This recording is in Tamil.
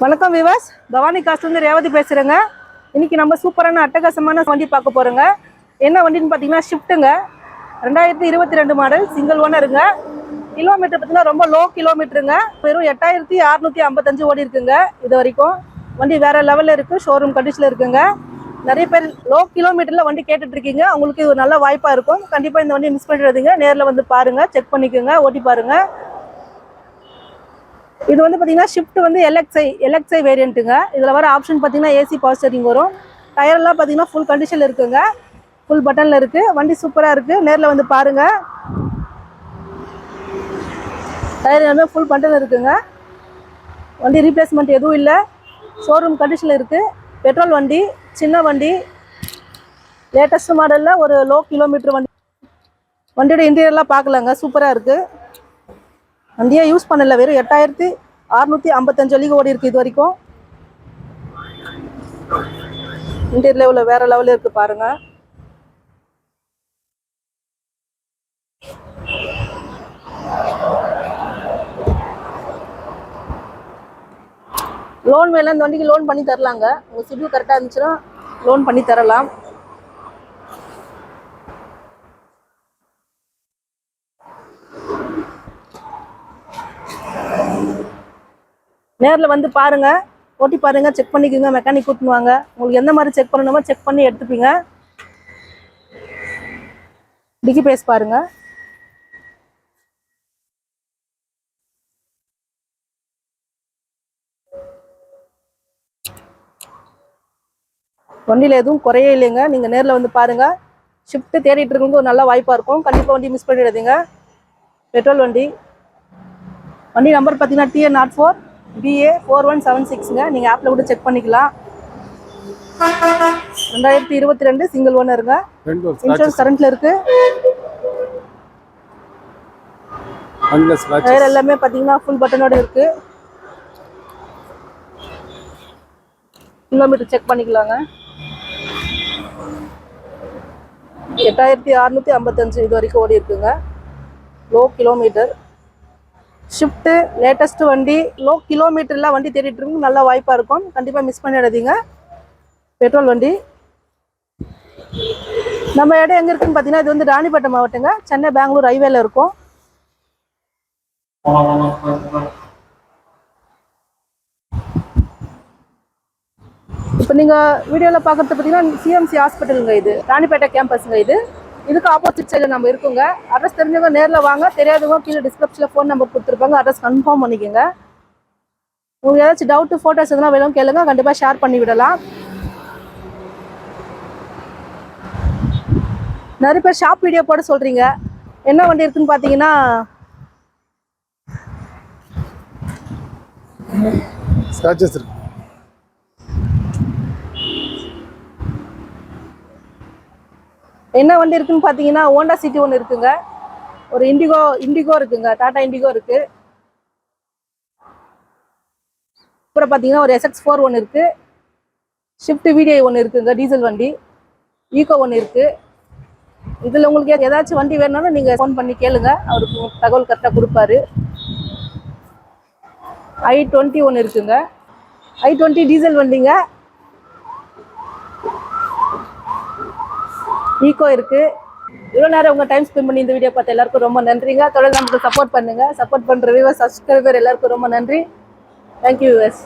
வணக்கம் விவாஸ். பவானி காசுலேருந்து ரேவதி பேசுகிறேங்க இன்றைக்கி நம்ம சூப்பரான அட்டகாசமான வண்டி பார்க்க போகிறோங்க என்ன வண்டின்னு பார்த்தீங்கன்னா ஷிஃப்ட்டுங்க ரெண்டாயிரத்தி இருபத்தி ரெண்டு மாடல் சிங்கிள் ஓனருங்க கிலோமீட்டர் பார்த்தீங்கன்னா ரொம்ப லோ கிலோமீட்டருங்க வெறும் எட்டாயிரத்தி அறநூற்றி ஐம்பத்தஞ்சு ஓடி இருக்குங்க இது வரைக்கும். வண்டி வேறு லெவலில் இருக்குது ஷோரூம் கண்டிஷனில் இருக்குங்க. நிறைய பேர் லோ கிலோமீட்டரில் வண்டி கேட்டுட்ருக்கீங்க இருக்கீங்க. இது ஒரு நல்ல வாய்ப்பாக இருக்கும். கண்டிப்பாக இந்த வண்டி மிஸ் பண்ணிடாதீங்க. நேரில் வந்து பாருங்கள் செக் பண்ணிக்கோங்க ஓட்டி பாருங்கள் இது வந்து பார்த்தீங்கன்னா ஷிஃப்ட் வந்து எல்எக்ஸ்ஐ எல்எக்ஸ்ஐ வேரியண்ட்டுங்க இதில் வர ஆப்ஷன் பார்த்தீங்கன்னா ஏசி பாஸ்டரிங் வரும். டயர்லாம் பார்த்தீங்கன்னா ஃபுல் கண்டிஷனில் இருக்குங்க. ஃபுல் பட்டனில் இருக்குது வண்டி சூப்பராக இருக்குது நேரில் வந்து பாருங்கள் டயர் எல்லாமே ஃபுல் பட்டன் இருக்குங்க. வண்டி ரீப்ளேஸ்மெண்ட் எதுவும் இல்லை. ஷோரூம் கண்டிஷனில் இருக்குது பெட்ரோல் வண்டி சின்ன வண்டி. லேட்டஸ்ட் மாடலில் ஒரு லோ கிலோமீட்டர் வண்டி. வண்டியோட இன்டீரியர்லாம் பார்க்கலாங்க. சூப்பராக இருக்குது வண்டியே யூஸ் பண்ணல வெறும் எட்டாயிரத்தி அறுநூற்றி ஐம்பத்தஞ்சு வலிக்கு ஓடி இருக்குது இது வரைக்கும் இன்டீரியர் லெவலில் வேற லெவலில் இருக்குது பாருங்க. லோன் வேணா இந்த வண்டிக்கு லோன் பண்ணி தரலாங்க. உங்கள் சிபில் கரெக்டாக இருந்துச்சுன்னா லோன் பண்ணி தரலாம். நேரில் வந்து பாருங்க. ஓட்டி பாருங்க செக் பண்ணிக்கோங்க. மெக்கானிக் கூட்டின்னு வாங்க உங்களுக்கு எந்த மாதிரி செக் பண்ணணுமோ செக் பண்ணி எடுத்துப்பீங்க. டிக்கி பேஸ் பாருங்க. வண்டியில் எதுவும் குறையே இல்லைங்க. நீங்கள் நேரில் வந்து பாருங்க. ஷிஃப்ட்டு தேடிட்டு இருக்கவங்க ஒரு நல்ல வாய்ப்பாக இருக்கும். கண்டிப்பாக வண்டி மிஸ் பண்ணிடாதீங்க. பெட்ரோல் வண்டி. வண்டி நம்பர் பார்த்தீங்கன்னா TN nought four BA four one seven சிக்ஸுங்க நீங்கள் ஆப்பில் கூட செக் பண்ணிக்கலாம். ரெண்டாயிரத்தி இருபத்தி ரெண்டு சிங்கிள் ஓனருங்க இன்சூரன்ஸ் கரண்ட்ல இருக்கு. டயர் எல்லாமே பார்த்தீங்கன்னா ஃபுல் பட்டனோட இருக்கு. கிலோமீட்டர் செக் பண்ணிக்கலாங்க. எட்டாயிரத்தி அறுநூத்தி ஐம்பத்தஞ்சு இது வரைக்கும் ஓடி இருக்குங்க. லோ கிலோமீட்டர் ஷிஃப்ட்டு லேட்டஸ்ட்டு வண்டி லோ கிலோமீட்டர்லாம் வண்டி தேடிட்டு இருக்கு நல்ல வாய்ப்பாக இருக்கும். கண்டிப்பாக மிஸ் பண்ணிடாதீங்க. பெட்ரோல் வண்டி. நம்ம இடம் எங்கே இருக்குன்னு பார்த்தீங்கன்னா இது வந்து ராணிப்பேட்டை மாவட்டங்க. சென்னை பெங்களூர் ஹைவேல இருக்கும். இப்போ நீங்கள் வீடியோவில் பார்க்குறது பார்த்தீங்கன்னா சிஎம்சி ஹாஸ்பிட்டலுங்க இது. ராணிப்பேட்டை கேம்பஸுங்க இது. இதுக்கு ஆப்போசிட் சைடில் நம்ம இருக்குங்க. அட்ரஸ் தெரிஞ்சவங்க நேரில் வாங்க. தெரியாதவங்க கீழே டிஸ்கிரிப்ஷனில் ஃபோன் நம்பர் கொடுத்துருப்பாங்க. அட்ரஸ் கன்ஃபார்ம் பண்ணிக்கோங்க. உங்களுக்கு ஏதாச்சும் டவுட்டு ஃபோட்டோஸ் எதனா வேணும் கேளுங்க. கண்டிப்பாக ஷேர் பண்ணி விடலாம். நிறைய பேர் ஷாப் வீடியோ போட சொல்கிறீங்க என்ன வண்டி இருக்குன்னு பார்த்தீங்கன்னா ஸ்க்ராச்சஸ் இருக்கு. என்ன வண்டி இருக்குன்னு பார்த்தீங்கன்னா ஹோண்டா சிட்டி ஒன்று இருக்குங்க. ஒரு இண்டிகோ இண்டிகோ இருக்குங்க. டாடா இண்டிகோ இருக்கு. அப்புறம் பார்த்தீங்கன்னா ஒரு எஸ்எக்ஸ் ஃபோர் ஒன்று இருக்கு. ஷிஃப்ட் விடிஐ ஒன்று இருக்குங்க டீசல் வண்டி. ஈகோ ஒன்று இருக்கு. இதில் உங்களுக்கு ஏதாச்சும் வண்டி வேணும்னாலும் நீங்கள் ஃபோன் பண்ணி கேளுங்க. அவருக்கு தகவல் கரெக்டாக கொடுப்பாரு. ஐ டுவெண்ட்டி ஒன்று இருக்குங்க. ஐ டுவெண்ட்டி டீசல் வண்டிங்க. ஈகோ இருக்கு. இவ்வளோ நேரம் உங்கள் டைம் ஸ்பெண்ட் பண்ணி இந்த வீடியோ பார்த்த எல்லாருக்கும் ரொம்ப நன்றிங்க. தொடர்ந்து நமக்கு சப்போர்ட் பண்ணுங்க. சப்போர்ட் பண்ணுற வியூவர் சப்ஸ்கிரைபர் எல்லாருக்கும் ரொம்ப நன்றி. Thank you viewers